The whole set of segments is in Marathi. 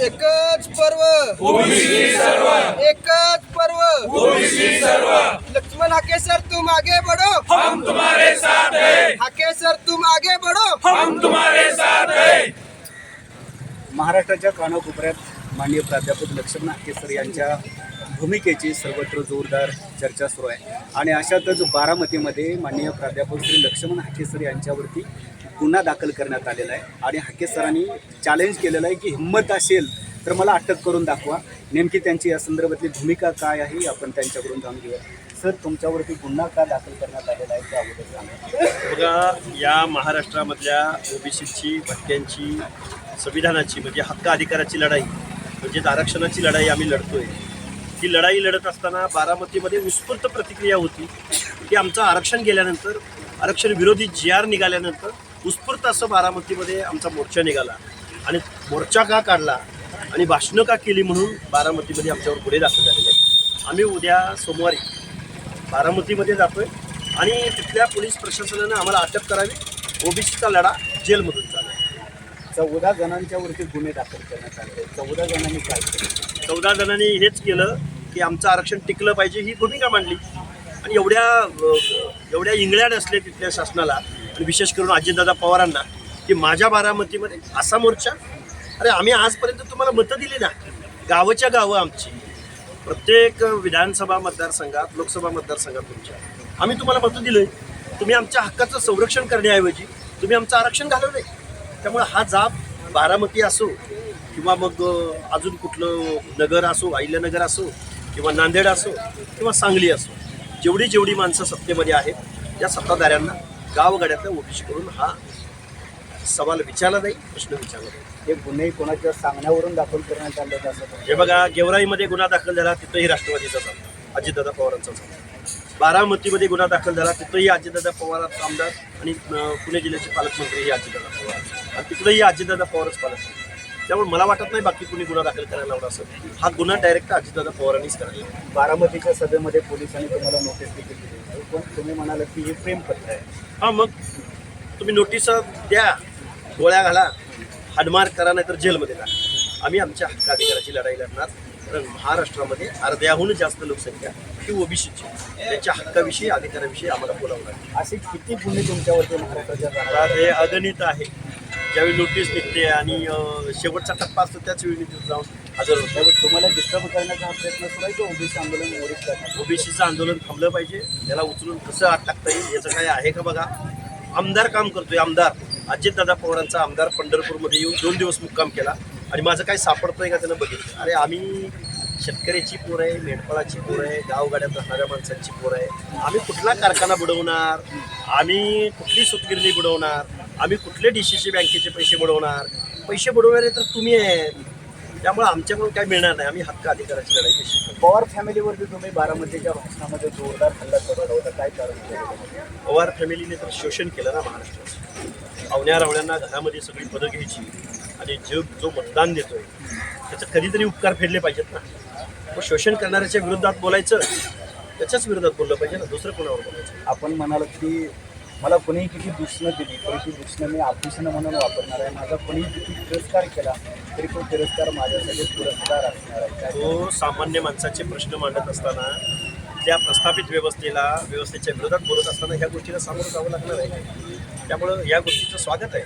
एकच पर्व. एकच पर्व. लक्ष्मण हाके सर तुम आगे बढ़ो. हम तुम्हारे साथ हैं हाके सर तुम आगे बढ़ो. हम तुम्हारे साथ हैं महाराष्ट्राच्या कानाकोपऱ्यात माननीय प्राध्यापक लक्ष्मण हाकेसर यांच्या भूमिकेची सर्वत्र जोरदार चर्चा सुरू आहे. आणि अशातच बारामतीमध्ये माननीय प्राध्यापक श्री लक्ष्मण हाकेसर यांच्यावरती गुन्हा दाखल करण्यात आलेला आहे आणि हाकेसरांनी चॅलेंज केलेलं आहे की हिंमत असेल तर मला अटक करून दाखवा. नेमकी त्यांची या संदर्भातली भूमिका काय आहे आपण त्यांच्याकडून जाणून घेऊया. सर तुमच्यावरती गुन्हा का दाखल करण्यात आलेला आहे त्या अगोदर बघा या महाराष्ट्रामधल्या ओबीसीची भटक्यांची संविधानाची म्हणजे हक्क अधिकाराची लढाई म्हणजेच आरक्षणाची लढाई आम्ही लढतोय. ती लढाई लढत असताना बारामतीमध्ये उत्स्फूर्त प्रतिक्रिया होती. की आमचं आरक्षण गेल्यानंतर आरक्षण विरोधी जी आर निघाल्यानंतर उत्स्फूर्त असं बारामतीमध्ये आमचा मोर्चा निघाला. आणि मोर्चा का काढला आणि भाषणं का केली म्हणून बारामतीमध्ये आमच्यावर गुन्हे दाखल झालेले आहेत. आम्ही उद्या सोमवारी बारामतीमध्ये जातोय आणि तिथल्या पोलीस प्रशासनानं आम्हाला अटक करावी. ओबीसीचा लढा जेलमधून चालू चौदा जणांच्या वरती गुन्हे दाखल करण्यात आले आहेत. चौदा जणांनी काय केलं? चौदा जणांनी हेच केलं की आमचं आरक्षण टिकलं पाहिजे ही भूमिका मांडली. आणि एवढ्या एवढ्या इंगळ्या नसले तिथल्या शासनाला आणि विशेष करून अजितदादा पवारांना की माझ्या बारामतीमध्ये असा मोर्चा? अरे आम्ही आजपर्यंत तुम्हाला मतं दिली ना. गावच्या गावं आमची. प्रत्येक विधानसभा मतदारसंघात लोकसभा मतदारसंघात तुमच्या. आम्ही तुम्हाला मतं दिलं तुम्ही आमच्या हक्काचं संरक्षण करण्याऐवजी तुम्ही आमचं आरक्षण घालवलं त्यामुळे हा जाब बारामती असो किंवा मग अजून कुठलं नगर असो अहिल्यानगर असो किंवा नांदेड असो किंवा सांगली असो जेवढी जेवढी माणसं सत्तेमध्ये आहेत त्या सत्ताधाऱ्यांना गावगाड्यातल्या करून हा सवाल विचारला जाईल प्रश्न विचारला जाईल. हे गुन्हे कोणाच्या सांगण्यावरून दाखल करण्यात आले आहेत असं हे बघा गेवराईमध्ये गुन्हा दाखल झाला तिथंही राष्ट्रवादीचा झाला अजितदादा पवारांचा झाला बारामतीमध्ये गुन्हा दाखल झाला तिथंही अजितदादा पवारांचा आमदार आणि अं, पुणे जिल्ह्याचे पालकमंत्री हे अजितदादा पवार. आणि तिकडेही अजितदादा पवारच पालकमंत्री. त्यामुळे मला वाटत नाही बाकी कुणी गुन्हा दाखल करायला लावला असेल. हा गुन्हा डायरेक्ट अजितदादा पवारांनीच करायला लावला. बारामतीच्या सभेमध्ये पोलिसांनी तुम्हाला नोटीस देखील दिली होती. पण तुम्ही म्हणालात की हे प्रेमपत्र आहे. हा मग तुम्ही नोटीस द्या. गोळ्या घाला. हाडमार करा नाहीतर जेलमध्ये टाका. आम्ही आमच्या हक्काधिकाराची लढाई लढणार. कारण महाराष्ट्रामध्ये अर्ध्याहून जास्त लोकसंख्या ही ओबीसीची त्याच्या हक्काविषयी अधिकाराविषयी आम्हाला बोलावं लागेल असे किती गुन्हे तुमच्यावरती महाराष्ट्राच्या राहतात हे अगणित आहे. ज्यावेळी नोटीस निघते आणि शेवटचा टप्पा असतो त्याच वेळी जाऊन हजर होतो त्यावेळी तुम्हाला डिस्टर्ब करण्याचा हा प्रयत्न सुरू आहे की ओबीसी आंदोलन मोडीत करणार. ओबीसीचं आंदोलन थांबलं पाहिजे. त्याला उचलून कसं आत टाकता येईल याचं काय आहे का बघा? आमदार काम करतोय. आमदार. अजितदादा पवारांचा आमदार पंढरपूरमध्ये येऊन दोन दिवस मुक्काम केला. आणि माझं काय सापडतंय का त्यानं बघितलं? अरे आम्ही शेतकऱ्याची पोर आहे मेंढपाळाची पोर आहे गावगाड्यात राहणाऱ्या माणसांची पोर आहे. आम्ही कुठला कारखाना बुडवणार? आम्ही कुठली सुतगिरणी बुडवणार? आम्ही कुठले डी सी सी बँकेचे पैसे बुडवणार? पैसे बुडवणारे तर तुम्ही आहेत. त्यामुळे आमच्याकडून काय मिळणार नाही. आम्ही हक्क अधिकाराची लढाई करू. पवार फॅमिलीवरती तुम्ही बारामतीच्या भाषणामध्ये जोरदार हल्ला करत होता. काय कारण? पवार फॅमिलीने तर शोषण केलं ना महाराष्ट्राचं पाहुण्या रावण्यांना घरामध्ये सगळी पदं घ्यायची आणि जो जो मतदान देतोय त्याचं कधीतरी उपकार फेडले पाहिजेत ना. मग शोषण करणाऱ्याच्या विरोधात बोलायचं त्याच्याच विरोधात बोललं पाहिजे ना. दुसरं कोणावर बोलायचं? आपण म्हणालात की मला कोणीही किती दूषणं दिली तरी ती दूषणं मी आभूषण म्हणून वापरणार आहे. माझा कोणीही किती तिरस्कार केला तरी तो तिरस्कार माझ्यासाठी पुरस्कार असणार आहे. तो सामान्य माणसाचे प्रश्न मांडत असताना त्या प्रस्थापित व्यवस्थेला व्यवस्थेच्या विरोधात बोलत असताना ह्या गोष्टीला सामोरं जावं लागणार आहे. त्यामुळं या गोष्टीचं स्वागत आहे.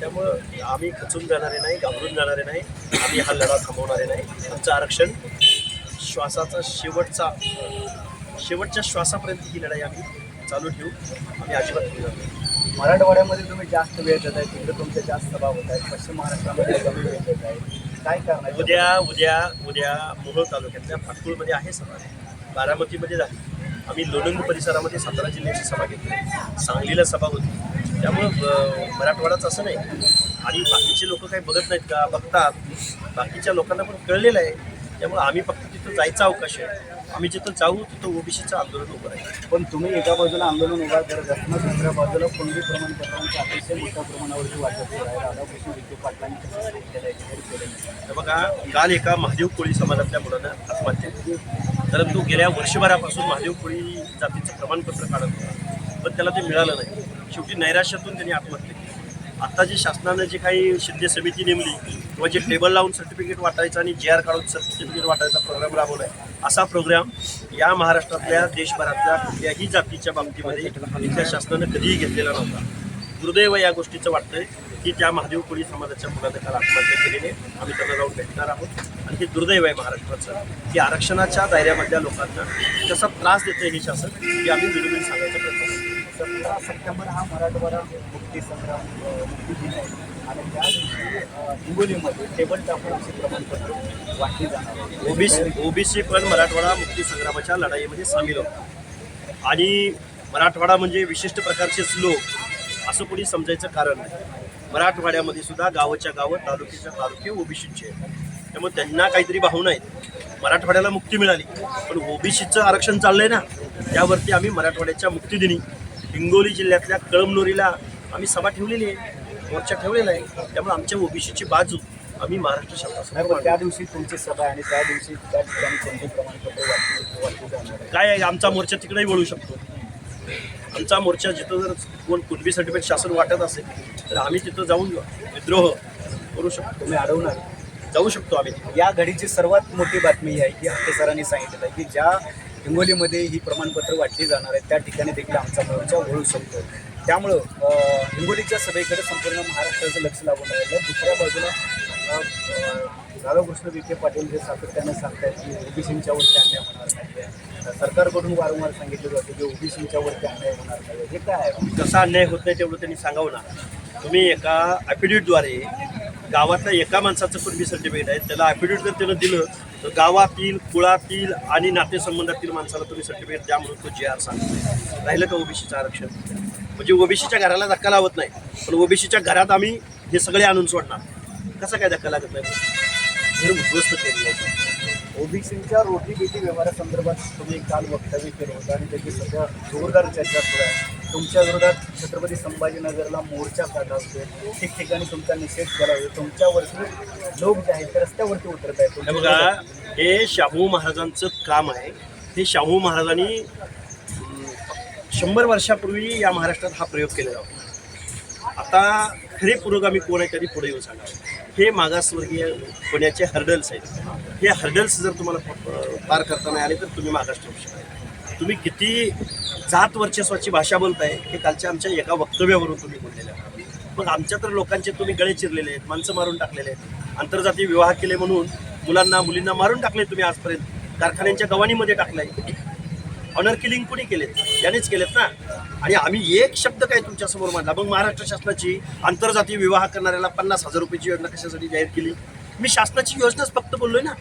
त्यामुळं आम्ही खचून जाणारे नाही घाबरून जाणारे नाही आम्ही हा लढा थांबवणारे नाही. आमचं आरक्षण श्वासाचा शेवटचा शेवटच्या श्वासापर्यंत ही लढाई आम्ही चालू ठेवू. आम्ही अजिबात. मराठवाड्यामध्ये तुम्ही जास्त वेळ देत आहे तिकडे तुमच्या जास्त सभा होत आहेत पश्चिम महाराष्ट्रामध्ये कमी वेळ देत आहे. काय करणार उद्या उद्या उद्या मोहोळ तालुक्यातल्या फाटकूळमध्ये आहे सभा. बारामतीमध्ये झाली. आम्ही लोणंद परिसरामध्ये सातारा जिल्ह्याची सभा घेतली. सांगलीला सभा होती. त्यामुळं मराठवाडाच असं नाही. आणि बाकीचे लोक काही बघत नाहीत का? बघतात. बाकीच्या लोकांना पण कळलेलं आहे. त्यामुळं आम्ही फक्त तिथं जायचा अवकाश आहे. आम्ही जिथं जाऊ तिथं ओबीसीचं आंदोलन उभं राहील. पण तुम्ही एका बाजूला आंदोलन उभा करत असताना दुसऱ्या बाजूला कोणती प्रमाणपत्रांचं अतिशय मोठ्या प्रमाणावरती आहे? राधाकृष्ण विखे पाटलांनी आहे आहे. बघा काल एका महादेव कोळी समाजातल्या मुलानं आत्महत्या केली. परंतु गेल्या वर्षभरापासून महादेव कोळी जातीचं प्रमाणपत्र काढत होता. पण त्याला ते मिळालं नाही. शेवटी नैराश्यातून त्यांनी आत्महत्या केली. आता जी शासनानं जी काही सिद्ध समिती नेमली किंवा जे टेबल लावून सर्टिफिकेट वाटायचं आणि जे आर काढून सर्टिफिकेट वाटायचा प्रोग्राम राबवला आहे असा प्रोग्राम या महाराष्ट्रातल्या देशभरातल्या कुठल्याही जातीच्या बाबतीमध्ये इथल्या शासनानं कधीही घेतलेला नव्हता. दुर्दैव या गोष्टीचं वाटतंय की त्या महादेव कोळी समाजाच्या मुलाने काल आत्महत्या केलेली आहे. आम्ही त्यांना जाऊन भेटणार आहोत. आणि हे दुर्दैव आहे महाराष्ट्राचं की आरक्षणाच्या दायऱ्यामधल्या लोकांना कसा त्रास देतं हे शासन हे आम्ही विनोदून सांगायचा प्रयत्न करतो सतरा सप्टेंबर हा मराठवाडा मुक्ती संग्राम मुक्ती दिन आहे. आणि त्या दिवशी हिंगोलीमध्ये टेबल टाकून असे प्रमाणपत्र वाटली जाणार ओबीसी ओबीसी पण मराठवाडा मुक्ती संग्रामाच्या लढाईमध्ये सामील होतो. आणि मराठवाडा म्हणजे विशिष्ट प्रकारचेच लोक असं कोणी समजायचं कारण नाही. मराठवाड्यामध्ये सुद्धा गावाच्या गावं तालुक्याच्या तालुके ओबीसीचे त्यामुळे त्यांना काहीतरी भावना आहेत. मराठवाड्याला मुक्ती मिळाली. पण ओबीसीचं आरक्षण चाललंय ना त्यावरती आम्ही मराठवाड्याच्या मुक्तीदिनी हिंगोली जिल्ह्यातल्या कळमनुरीला आम्ही सभा ठेवलेली आहे. मोर्चा ठेवलेला आहे. त्यामुळे आमच्या ओबीसीची बाजू आम्ही महाराष्ट्र शासनासमोर त्या. दिवशी तुमची सभा आणि त्या दिवशी त्या ठिकाणी प्रमाणपत्र काय आहे? आमचा मोर्चा तिकडेही वळू शकतो. आमचा मोर्चा जिथं जर कोण कुणबी सर्टिफिकेट शासन वाटत असेल तर आम्ही तिथं जाऊन विद्रोह करू शकतो. तुम्ही अडवणार. जाऊ शकतो आम्ही. या घडीची सर्वात मोठी बातमी ही आहे की हत्ते सरांनी सांगितलेलं आहे की ज्या हिंगोलीमध्ये ही प्रमाणपत्र वाटली जाणार आहेत त्या ठिकाणी देखील आमचा मोर्चा वळू शकतो. त्यामुळं हिंगोलीच्या सभेकडे संपूर्ण महाराष्ट्राचं लक्ष लागून राहिलं. दुसऱ्या बाजूला अं, अं, राधाकृष्ण विखे पाटील हे सातत्यानं सांगतायत की ओबीसींच्या वरती अन्याय होणार नाही सरकारकडून वारंवार सांगितलं जातं की ओबीसींच्या वरती अन्याय होणार नाही हे काय आहे? कसा अन्याय होत नाही तेवढं त्यांनी सांगावं ना. तुम्ही एका ॲफिडेविटद्वारे गावातल्या एका माणसाचं कुणबी सर्टिफिकेट आहे. त्याला ॲफिडेविट जर त्यानं दिलं तर गावातील कुळातील आणि नातेसंबंधातील माणसाला तुम्ही सर्टिफिकेट द्या म्हणून तो जे आर सांगतो राहिलं का ओबीसीचं आरक्षण? म्हणजे ओबीसीच्या घराला धक्का लावत नाही. पण ओबीसीच्या घरात आम्ही हे सगळे आणून सोडणार. कसा काय धक्का लागत नाही? घर उद्ध्वस्त केलेलं आहे. ओबीसीच्या रोटी बेटी व्यवहारासंदर्भात तुम्ही काल वक्तव्य केलं होतं आणि त्याची सध्या जोरदार चर्चा सुरू आहे. तुमच्या विरोधात छत्रपती संभाजीनगरला मोर्चा काढला असतो. ठिकठिकाणी तुमचा निषेध करा तुमच्यावरती लोक जे आहेत ते रस्त्यावरती उतरत आहेत. बघा हे शाहू महाराजांचं काम आहे. हे शाहू महाराजांनी शंभर वर्षापूर्वी या महाराष्ट्रात हा प्रयोग केलेला होता. आता खरे पुरोगामी कोण आहे तरी पुढे येऊन सांगा. हे मागासवर्गीय होण्याचे हर्डल्स आहेत. हे हर्डल्स जर तुम्हाला पार करता नाही आले तर तुम्ही मागास ठेवू शकता. तुम्ही किती जात वर्चस्वाची भाषा बोलताय हे कालच्या आमच्या एका वक्तव्यावरून तुम्ही बोललेल्या मग आमच्या तर लोकांचे तुम्ही गळे चिरलेले आहेत माणसं मारून टाकलेले आहेत. आंतरजातीय विवाह केले म्हणून मुलांना मुलींना मारून टाकले तुम्ही आजपर्यंत. कारखान्यांच्या गव्हाणीमध्ये टाकलाय. ऑनर किलिंग कुणी केलेत? यानेच केलेत ना? आणि आम्ही एक शब्द काय तुमच्यासमोर मांडला? मग महाराष्ट्र शासनाची आंतरजातीय विवाह करणाऱ्याला पन्नास हजार रुपयाची योजना कशासाठी जाहीर केली? मी शासनाची योजनाच फक्त बोललोय ना.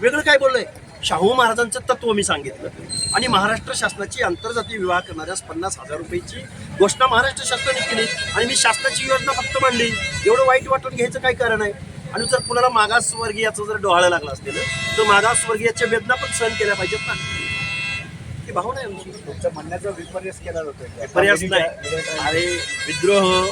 वेगळं काय बोललोय? शाहू महाराजांचं तत्व मी सांगितलं. आणि महाराष्ट्र शासनाची आंतरजातीय विवाह करणाऱ्यास पन्नास हजार रुपयाची घोषणा महाराष्ट्र शासनाने केली आणि मी शासनाची योजना फक्त मांडली. एवढं वाईट वाटून घ्यायचं काय कारण आहे? आणि जर कुणाला मागासवर्गीयाचं जर डोहाळं लागलं असतील तर मागासवर्गीयाच्या वेदना पण सहन केल्या पाहिजेत ना. ही भावना आहे आमची. तुमच्या म्हणण्याचा विपर्यास केला जातोय. पर्यास नाही. अरे विद्रोह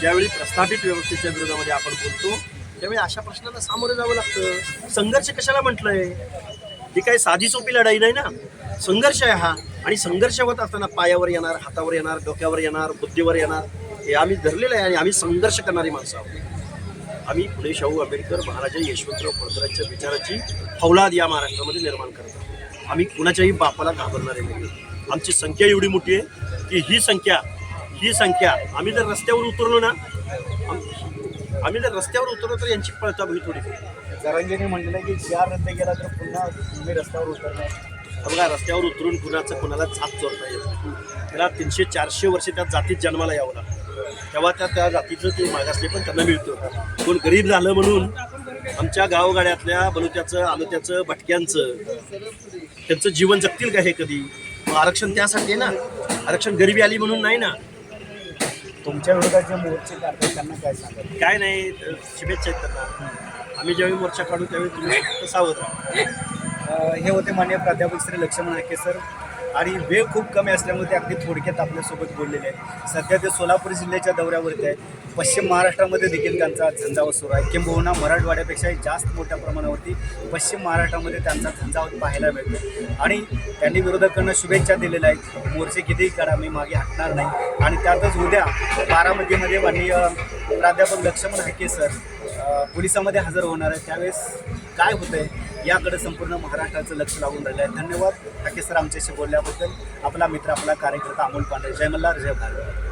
ज्यावेळी प्रस्थापित व्यवस्थेच्या विरोधामध्ये आपण बोलतो त्यावेळी अशा प्रश्नांना सामोरं जावं लागतं. संघर्ष कशाला म्हटलंय? ही काही साधी सोपी लढाई नाही ना. संघर्ष आहे हा. आणि संघर्ष होत असताना पायावर येणार हातावर येणार डोक्यावर येणार बुद्धीवर येणार हे आम्ही धरलेलं आहे आणि आम्ही संघर्ष करणारी माणसं आहोत. आम्ही पुणे शाहू आंबेडकर महाराजा यशवंतराव फडतरांच्या विचाराची फौलाद या महाराष्ट्रामध्ये निर्माण करत आहोत. आम्ही कुणाच्याही बापाला घाबरणारे नाही. आमची संख्या एवढी मोठी आहे की ही संख्या ही संख्या आम्ही जर रस्त्यावर उतरलो ना आम- आम्ही जर रस्त्यावर उतरलो तर यांची पळताब होईल. थोडी जरांगेने म्हटलं की ज्या रद्द केला तर पुन्हा तुम्ही रस्त्यावर उतरणार. बघा रस्त्यावर उतरून कुणाचं कुणाला जात चोरता येत नाही. त्याला तीनशे चारशे वर्ष त्या जातीत जन्माला यावं लागतं. तेव्हा त्या त्या जातीचं ते मागासले पण त्यांना मिळतं. कोण गरीब झालं म्हणून आमच्या गावगाड्यातल्या बलुत्याचं आलुत्याचं भटक्यांचं त्यांचं जीवन जगतील का हे कधी? मग आरक्षण त्यासाठी ना. आरक्षण गरिबी आली म्हणून नाही ना. तुमच्या विरोधात जे मोर्चे काढतात त्यांना काय सांगाल काय नाही शुभेच्छा आहेत त्यांना. आम्ही ज्यावेळी मोर्चा काढू त्यावेळी तुम्ही सावध राहा हे होते मान्य प्राध्यापक श्री लक्ष्मण हाके सर. आणि वेळ खूप कमी असल्यामुळे ते अगदी थोडक्यात आपल्यासोबत बोललेले आहेत. सध्या ते सोलापूर जिल्ह्याच्या दौऱ्यावरती आहेत. पश्चिम महाराष्ट्रामध्ये देखील त्यांचा झंझावत सुरू आहे. किंबहुना मराठवाड्यापेक्षाही जास्त मोठ्या प्रमाणावरती पश्चिम महाराष्ट्रामध्ये त्यांचा झंझावत पाहायला मिळतो आणि त्यांनी विरोधकांना शुभेच्छा दिलेल्या आहेत. मोर्चे कितीही करा मी मागे हटणार नाही. आणि त्यातच उद्या बारामतीमध्ये माननीय प्राध्यापक लक्ष्मण हाके सर पोलिसामध्ये हजर होणार आहे त्यावेळेस काय होतं आहे याकडे संपूर्ण महाराष्ट्राचं लक्ष लागून राहिलं आहे. धन्यवाद. राकेश सर आमच्याशी बोलल्याबद्दल. आपला मित्र आपला कार्यकर्ता अमोल पांढरे जय मल्हार जय भारत.